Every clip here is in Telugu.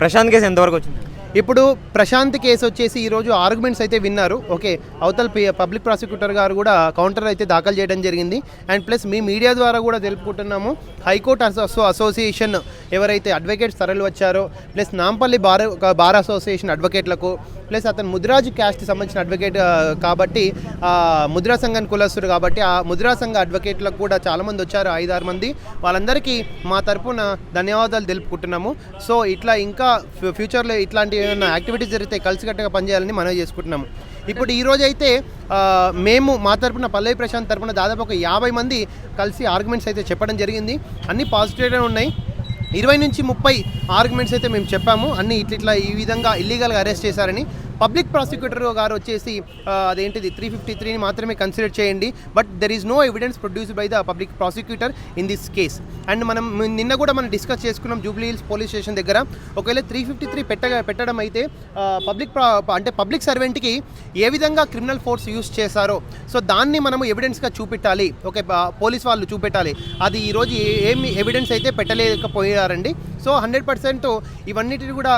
ప్రశాంత్ కేసు ఎంతవరకు వచ్చింది? ఇప్పుడు ప్రశాంత్ కేసు వచ్చేసి ఈరోజు ఆర్గ్యుమెంట్స్ అయితే విన్నారు. ఓకే అవతల పబ్లిక్ ప్రాసిక్యూటర్ గారు కూడా కౌంటర్ అయితే దాఖలు చేయడం జరిగింది. అండ్ ప్లస్ మీ మీడియా ద్వారా కూడా తెలుపుకుంటున్నాము హైకోర్టు అసో అసోసియేషన్ ఎవరైతే అడ్వకేట్స్ తరలి వచ్చారో plus Nampally bar bar association అడ్వకేట్లకు plus అతను ముద్రాజు క్యాస్ట్ సంబంధించిన అడ్వకేట్ కాబట్టి ముద్రా సంఘానికి కులస్తుడు కాబట్టి ఆ ముద్రా సంఘ అడ్వకేట్లకు కూడా చాలామంది వచ్చారు ఐదారు మంది. వాళ్ళందరికీ మా తరపున ధన్యవాదాలు తెలుపుకుంటున్నాము. సో ఇట్లా ఇంకా ఫ్యూ- ఫ్యూచర్లో ఇట్లాంటి ఏమైనా యాక్టివిటీస్ జరిగితే కలిసికట్టుగా పనిచేయాలని మనం చేసుకుంటున్నాము. ఇప్పుడు ఈ రోజు అయితే మేము మా తరపున పల్లవి ప్రశాంత్ తరపున దాదాపు ఒక యాభై మంది కలిసి ఆర్గ్యుమెంట్స్ అయితే చెప్పడం జరిగింది. అన్నీ పాజిటివ్గానే ఉన్నాయి. ఇరవై నుంచి ముప్పై ఆర్గ్యుమెంట్స్ అయితే మేము చెప్పాము. అన్ని ఇట్లా ఇట్లా ఈ విధంగా ఇల్లీగల్గా అరెస్ట్ చేశారని. పబ్లిక్ ప్రాసిక్యూటర్ గారు వచ్చేసి అదేంటిది త్రీ ఫిఫ్టీ త్రీని మాత్రమే కన్సిడర్ చేయండి. But there is no evidence produced by the public prosecutor in this case and మనం నిన్న కూడా మనం డిస్కస్ చేసుకున్నాం జూబ్లీ హిల్స్ పోలీస్ స్టేషన్ దగ్గర. ఒకవేళ త్రీ ఫిఫ్టీ త్రీ పెట్ట పెట్టడం అయితే పబ్లిక్ అంటే పబ్లిక్ సర్వెంట్కి ఏ విధంగా క్రిమినల్ ఫోర్స్ యూస్ చేశారో. సో దాన్ని మనము ఎవిడెన్స్గా చూపెట్టాలి. ఓకే పోలీస్ వాళ్ళు చూపెట్టాలి. అది ఈరోజు ఏమి ఎవిడెన్స్ అయితే పెట్టలేకపోయారండి. సో హండ్రెడ్ పర్సెంట్ ఇవన్నిటిని కూడా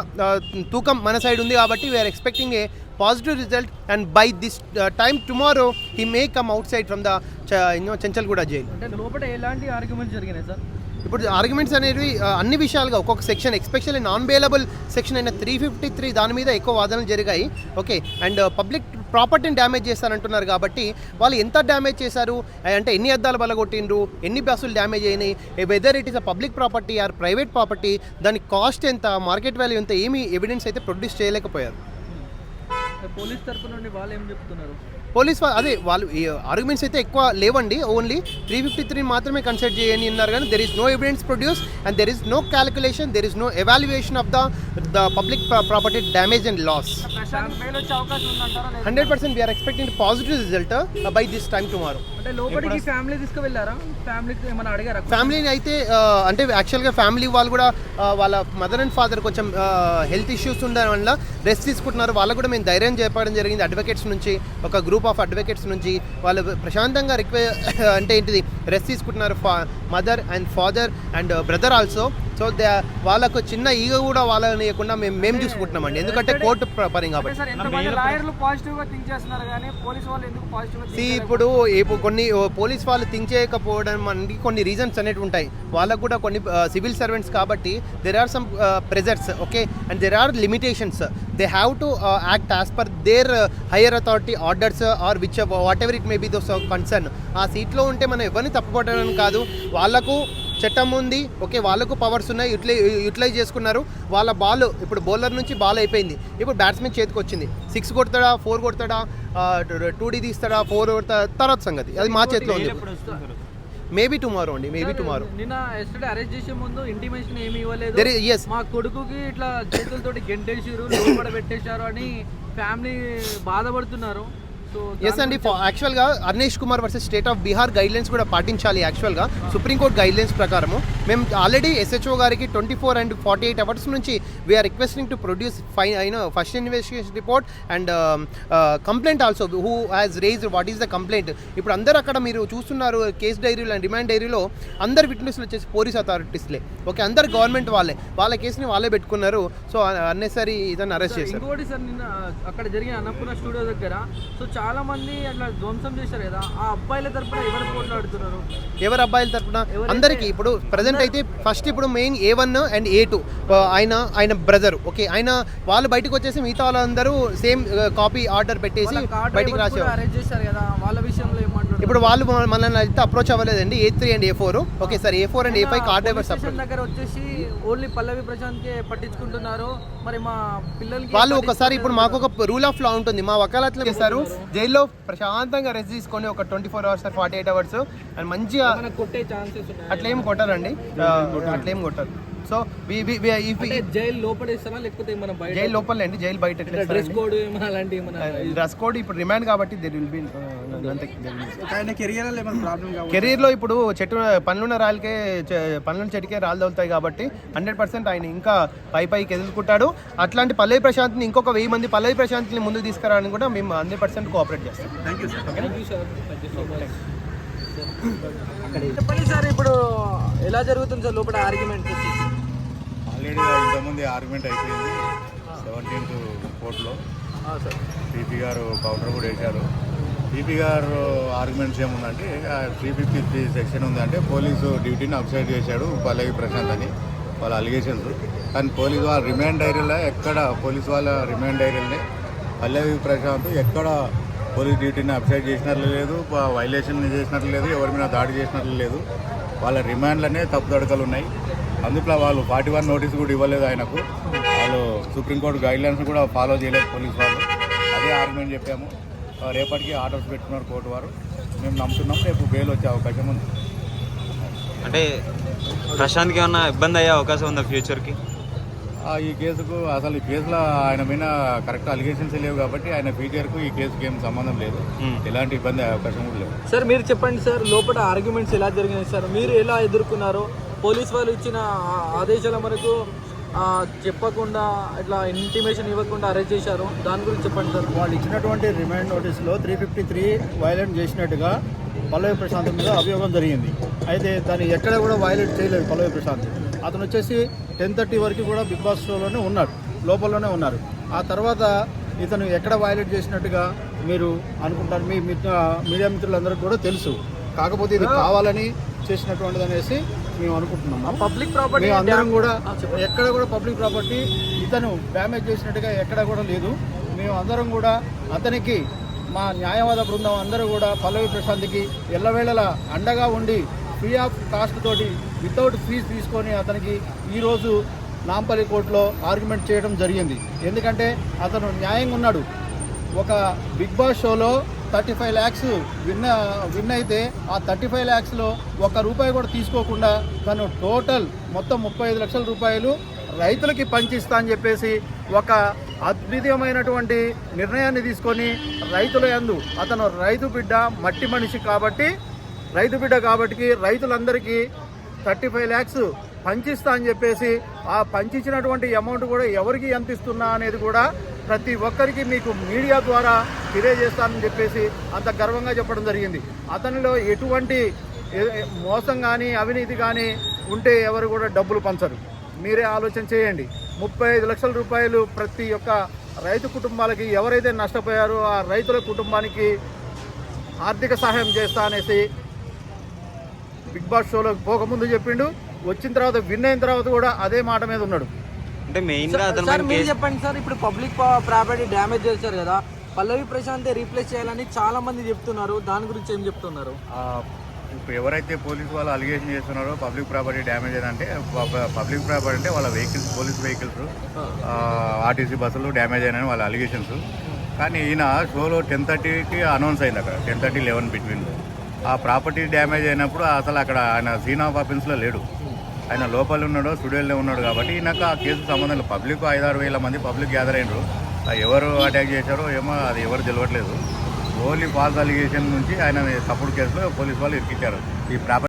తూకం మన సైడ్ ఉంది కాబట్టి we're expecting a positive result and by this time tomorrow he may come outside from the Chanchalguda jail అంటే లోపల ఎలాంటి ఆర్గ్యుమెంట్స్ జరిగినాయి సార్? ఇప్పుడు ఆర్గ్యుమెంట్స్ అనేవి అన్ని విషయాలుగా ఒక్కొక్క section especially non bailable section అయిన త్రీ ఫిఫ్టీ త్రీ దాని మీద ఎక్కువ వాదనలు జరిగాయి. ఓకే అండ్ పబ్లిక్ ప్రాపర్టీని డ్యామేజ్ చేస్తారంటున్నారు కాబట్టి వాళ్ళు ఎంత డ్యామేజ్ చేశారు? అంటే ఎన్ని అద్దాలు బలగొట్టిండ్రు? ఎన్ని బస్సులు డ్యామేజ్ అయినాయి? Whether it is a public property or private property దాని కాస్ట్ ఎంత? మార్కెట్ వాల్యూ ఎంత? ఏమీ ఎవిడెన్స్ అయితే ప్రొడ్యూస్ చేయలేకపోయారు. పోలీస్ తరపు నుండి వాళ్ళు ఏం చెప్తున్నారు? పోలీస్ అదే వాళ్ళు ఆర్గ్యుమెంట్స్ అయితే ఎక్కువ లేవండి. ఓన్లీ త్రీ ఫిఫ్టీ త్రీ మాత్రమే కన్సిడర్ చేయని అన్నారు కానీ there is no evidence produce and there is no calculation there is no evaluation of the the public property damage and loss? Hundred percent we're expecting positive result by this time tomorrow ఫ్యామిలీని అయితే ఆ, అంటే యాక్చువల్గా ఫ్యామిలీ వాళ్ళు కూడా ఆ, వాళ్ళ మదర్ అండ్ ఫాదర్ కొంచెం హెల్త్ ఇష్యూస్ ఉండడం వల్ల రెస్ట్ తీసుకుంటున్నారు. వాళ్ళకు కూడా మేము ధైర్యం చెప్పడం జరిగింది. అడ్వకేట్స్ నుంచి ఒక గ్రూప్ ఆఫ్ అడ్వకేట్స్ నుంచి వాళ్ళు ప్రశాంతంగా రిక్వె అంటే ఏంటిది రెస్ట్ తీసుకుంటున్నారు ఫా mother and father and brother also. So they వాళ్ళకు చిన్న ఈగ కూడా వాళ్ళని ఇవ్వకుండా మేము మేము చూసుకుంటున్నామండి. ఎందుకంటే కోర్టు పరం కాబట్టి. ఇప్పుడు ఇప్పుడు కొన్ని పోలీస్ వాళ్ళు థింక్ చేయకపోవడం మనకి కొన్ని రీజన్స్ అనేవి ఉంటాయి. వాళ్ళకు కూడా కొన్ని సివిల్ సర్వెంట్స్ కాబట్టి there are some pressures okay and there are limitations they have to act as per their higher authority orders or which whatever it may be those concern ఆ సీట్లో ఉంటే మనం ఎవరిని తప్పుపట్టడం కాదు. వాళ్ళకు చట్టం ఉంది. ఓకే వాళ్ళకు పవర్స్ ఉన్నాయి. యూటిలై యూటిలైజ్ చేసుకున్నారు. వాళ్ళ బాల్ ఇప్పుడు బౌలర్ నుంచి బాల్ అయిపోయింది. ఇప్పుడు బ్యాట్స్మెన్ చేతికి వచ్చింది. సిక్స్ కొడతాడా? ఫోర్ కొడతాడా? టూ డీ తీస్తాడా? ఫోర్ కొడతాడా? తర్వాత సంగతి. అది మా చేతిలో ఉంది. మేబీ టుమారో అండి మేబీ టుమారో నిన్న ఎస్టర్డే అరెస్ట్ చేసే ముందు ఇంటిమేషన్ ఏమి ఇవ్వలేదు. ఎస్ మా కొడుకుకి ఇట్లా చేతులతోటి గెంటేసారు లోపల పెట్టేశారు అని ఫ్యామిలీ బాధపడుతున్నారు. ఎస్ అండి. యాక్చువల్గా Arnesh Kumar versus state of Bihar guidelines కూడా పాటించాలి యాక్చువల్గా సుప్రీంకోర్టు గైడ్లైన్స్ ప్రకారము. మేము ఆల్రెడీ ఎస్హెచ్ఓ గారికి twenty four and forty eight hours నుంచి we're requesting to produce fine అయిన first investigation report and complaint also who has raise what is the complaint ఇప్పుడు అందరు అక్కడ మీరు చూస్తున్నారు కేస్ డైరీలో అండ్ రిమాండ్ డైరీలో అందరు విట్నెస్లు వచ్చేసి పోలీస్ అథారిటీస్లే ఓకే అందరు గవర్నమెంట్ వాళ్ళే. వాళ్ళ కేసుని వాళ్ళే పెట్టుకున్నారు. సో అన్నెసరీ ఇతను అరెస్ట్ చేశారు. అక్కడ జరిగిన అన్నపూర్ణ స్టూడియో దగ్గర. సో చాలా మంది అట్లా ధ్వంసం చేశారు కదా ఆ అబ్బాయిల తరపున ఎవరు పోట్లాడుతున్నారు ఎవరు అబ్బాయిల తరపున? అందరికీ ఇప్పుడు ప్రజెంట్ అయితే ఫస్ట్ ఇప్పుడు main A one and A two ఆయన ఆయన బ్రదర్ ఓకే ఆయన వాళ్ళు బయటకు వచ్చేసి మిగతా వాళ్ళందరూ సేమ్ కాపీ ఆర్డర్ పెట్టేసి బయటికి రాసేవారు. అరెస్ట్ చేశారు కదా వాళ్ళ విషయంలో ఏమంటారు ఇప్పుడు వాళ్ళు మన- మనల్ని అయితే అప్రోచ్ అవ్వలేదండి. A three and A four okay sir A four and A five car drivers దగ్గర వచ్చేసి ఓన్లీ పల్లవి ప్రశాంత్ కే పట్టించుకుంటున్నారు. మరి మా పిల్లలకి వాళ్ళు ఒకసారి ఇప్పుడు మాకు ఒక రూల్ ఆఫ్ లా ఉంటుంది. మా వకాలత్లు చేస్తారు జైల్లో ప్రశాంతంగా రెస్ట్ తీసుకొని ఒక twenty four hours forty eight hours and మంచిగా కొట్టే అట్లేం కొట్టారండి. అట్లేం కొట్టారు. సో జైలు లోపడేస్తారా లేకపోతే బయట? జైలు లోపలే అండి జైలు బయట డ్రెస్ కోడ్ అలాంటి డ్రెస్ కోడ్ ఇప్పుడు రిమాండ్ కాబట్టి దెర్ విల్ బి కెరీర్లో ఇప్పుడు చెట్టు పనులున్న రాళ్ళకే పనులున్న చెట్టుకే రాళ్ళు తగులుతాయి కాబట్టి హండ్రెడ్ పర్సెంట్ ఆయన ఇంకా పై పైకి ఎదుర్కొంటాడు. అట్లాంటి పల్లవి ప్రశాంత్ని ఇంకొక వెయ్యి మంది పల్లవి ప్రశాంత్ని ముందుకు తీసుకురావడానికి కూడా మేము హండ్రెడ్ పర్సెంట్ కోఆపరేట్ చేస్తాం. Thank you sir. చెప్పండి సార్ ఇప్పుడు ఎలా జరుగుతుంది సార్ లోపల ఆర్గ్యుమెంట్ ఆల్రెడీ ఇంతకుముందు ఆర్గ్యుమెంట్ అయిపోయింది. సెవెంటీన్త్ కోర్టులో. టీపీ సార్ గారు కౌంటర్ కూడా వేశారు. టీపీ గారు ఆర్గ్యుమెంట్స్ ఏముందంటే త్రీ ఫిఫ్టీ త్రీ సెక్షన్ ఉందంటే పోలీసు డ్యూటీని అబ్సైడ్ చేశాడు పల్లవి ప్రశాంత్ అని వాళ్ళ అలిగేషన్స్. కానీ పోలీసు వాళ్ళ రిమాండ్ డైరీలో ఎక్కడ పోలీసు వాళ్ళ రిమాండ్ డైరీలని పల్లవి ప్రశాంత్ ఎక్కడ పోలీస్ డ్యూటీని అబ్సైడ్ చేసినట్లు లేదు వైలేషన్ చేసినట్లు లేదు ఎవరి మీద దాడి చేసినట్లు లేదు. వాళ్ళ రిమాండ్లనే తప్పుదడకలు ఉన్నాయి. అందుట్లో వాళ్ళు ఫార్టీ వన్ నోటీస్ కూడా ఇవ్వలేదు ఆయనకు. వాళ్ళు సుప్రీంకోర్టు గైడ్లైన్స్ కూడా ఫాలో చేయలేదు పోలీస్ వాళ్ళు. అదే ఆర్గ్యుమెంట్ చెప్పాము. రేపటికి ఆర్డర్స్ పెట్టుకున్నారు కోర్టు వారు. మేము నమ్ముతున్నాం రేపు బెయిల్ వచ్చే అవకాశం ఉంది. అంటే ప్రశాంత్కి ఏమన్నా ఇబ్బంది అయ్యే అవకాశం ఉందా ఫ్యూచర్కి? ఆ, ఈ కేసుకు అసలు ఈ కేసులో ఆయన మీద కరెక్ట్ అలిగేషన్స్ లేవు కాబట్టి ఆయన ఫ్యూచర్కు ఈ కేసుకి ఏం సంబంధం లేదు. ఎలాంటి ఇబ్బంది అయ్యే అవకాశం కూడా లేదు. సార్ మీరు చెప్పండి సార్ లోపల ఆర్గ్యుమెంట్స్ ఎలా జరిగినాయి సార్? మీరు ఎలా ఎదుర్కొన్నారు? పోలీస్ వాళ్ళు ఇచ్చిన ఆ- ఆదేశాల మేరకు చెప్పకుండా ఇట్లా ఇంటిమేషన్ ఇవ్వకుండా అరెస్ట్ చేశారు. దాని గురించి చెప్పండి సార్. వాళ్ళు ఇచ్చినటువంటి రిమాండ్ నోటీస్లో త్రీ ఫిఫ్టీ త్రీ వైలేట్ చేసినట్టుగా పల్లవి ప్రశాంత్ మీద అభియోగం జరిగింది. అయితే దాన్ని ఎక్కడ కూడా వైలేట్ చేయలేదు పల్లవి ప్రశాంత్. అతను వచ్చేసి టెన్ థర్టీ వరకు కూడా బిగ్ బాస్ షోలోనే ఉన్నాడు లోపలలోనే ఉన్నారు. ఆ తర్వాత ఇతను ఎక్కడ వైలెట్ చేసినట్టుగా మీరు అనుకుంటారు? మీ మిత్ర మీడియా మిత్రులందరికీ కూడా తెలుసు. కాకపోతే ఇది కావాలని చేసినటువంటిది అనేసి మేము అనుకుంటున్నాము. పబ్లిక్ ప్రాపర్టీ అందరం కూడా ఎక్కడ కూడా పబ్లిక్ ప్రాపర్టీ ఇతను డ్యామేజ్ చేసినట్టుగా ఎక్కడ కూడా లేదు. మేము అందరం కూడా అతనికి మా న్యాయవాద బృందం అందరూ కూడా పల్లవి ప్రశాంత్కి ఎల్లవేళలా అండగా ఉండి ఫ్రీ ఆఫ్ కాస్ట్ తోటి వితౌట్ ఫీజు తీసుకొని అతనికి ఈరోజు నాంపల్లి కోర్టులో ఆర్గ్యుమెంట్ చేయడం జరిగింది. ఎందుకంటే అతను న్యాయంగా ఉన్నాడు. ఒక బిగ్ బాస్ షోలో thirty five lakhs win win అయితే ఆ థర్టీ ఫైవ్ ల్యాక్స్లో ఒక్క రూపాయి కూడా తీసుకోకుండా తను టోటల్ మొత్తం ముప్పై ఐదు లక్షల రూపాయలు రైతులకి పంచిస్తా అని చెప్పేసి ఒక అద్భుతమైనటువంటి నిర్ణయాన్ని తీసుకొని రైతుల యందు అతను రైతు బిడ్డ మట్టి మనిషి కాబట్టి రైతు బిడ్డ కాబట్టి రైతులందరికీ థర్టీ ఫైవ్ ల్యాక్స్ పంచిస్తా అని చెప్పేసి ఆ పంచిచ్చినటువంటి అమౌంట్ కూడా ఎవరికి ఎంత ఇస్తున్నా అనేది కూడా ప్రతి ఒక్కరికి మీకు మీడియా ద్వారా తెలియజేస్తానని చెప్పేసి అంత గర్వంగా చెప్పడం జరిగింది. అతనిలో ఎటువంటి మోసం కానీ అవినీతి కానీ ఉంటే ఎవరు కూడా డబ్బులు పంచరు. మీరే ఆలోచన చేయండి. ముప్పై ఐదు లక్షల రూపాయలు ప్రతి ఒక్క రైతు కుటుంబాలకి ఎవరైతే నష్టపోయారో ఆ రైతుల కుటుంబానికి ఆర్థిక సహాయం చేస్తా అనేసి బిగ్ బాస్ షోలోకి పోకముందు చెప్పిండు. వచ్చిన తర్వాత విన్ అయిన తర్వాత కూడా అదే మాట మీద ఉన్నాడు. అంటే అతను సార్ మీరు చెప్పండి సార్ ఇప్పుడు పబ్లిక్ ప్రాపర్టీ డ్యామేజ్ చేశారు కదా పల్లవి ప్రశాంత్ రీప్లేస్ చేయాలని చాలా మంది చెప్తున్నారు. దాని గురించి ఏం చెప్తున్నారు? ఆ, ఇప్పుడు ఎవరైతే పోలీసు వాళ్ళు అలిగేషన్ చేస్తున్నారో పబ్లిక్ ప్రాపర్టీ డ్యామేజ్ అయిందంటే పబ్లిక్ ప్రాపర్టీ అంటే వాళ్ళ వెహికల్స్ పోలీస్ వెహికల్స్ ఆర్టీసీ బస్సులు డ్యామేజ్ అయినాయని వాళ్ళ అలిగేషన్స్ కానీ ఈయన షోలో టెన్ థర్టీకి అనౌన్స్ అయింది అక్కడ టెన్ థర్టీ లెవెన్ బిట్వీన్లో ఆ ప్రాపర్టీ డ్యామేజ్ అయినప్పుడు అసలు అక్కడ ఆయన సీన్ ఆఫ్ ఆఫెన్స్లో లేడు. ఆయన లోపల ఉన్నాడు స్టూడియోలో ఉన్నాడు కాబట్టి ఈయనకు ఆ కేసు సంబంధం లేదు పబ్లిక్ ఐదారు వేల మంది పబ్లిక్ గ్యాదర్ అయినరు. ఆ ఎవరు అటాక్ చేశారో ఏమో అది ఎవరు తెలియట్లేదు ఓన్లీ ఫాల్స్ అలిగేషన్ నుంచి ఆయన తప్పుడు కేసులో పోలీసు వాళ్ళు ఇరికిచ్చారు. ఈ ప్రాపర్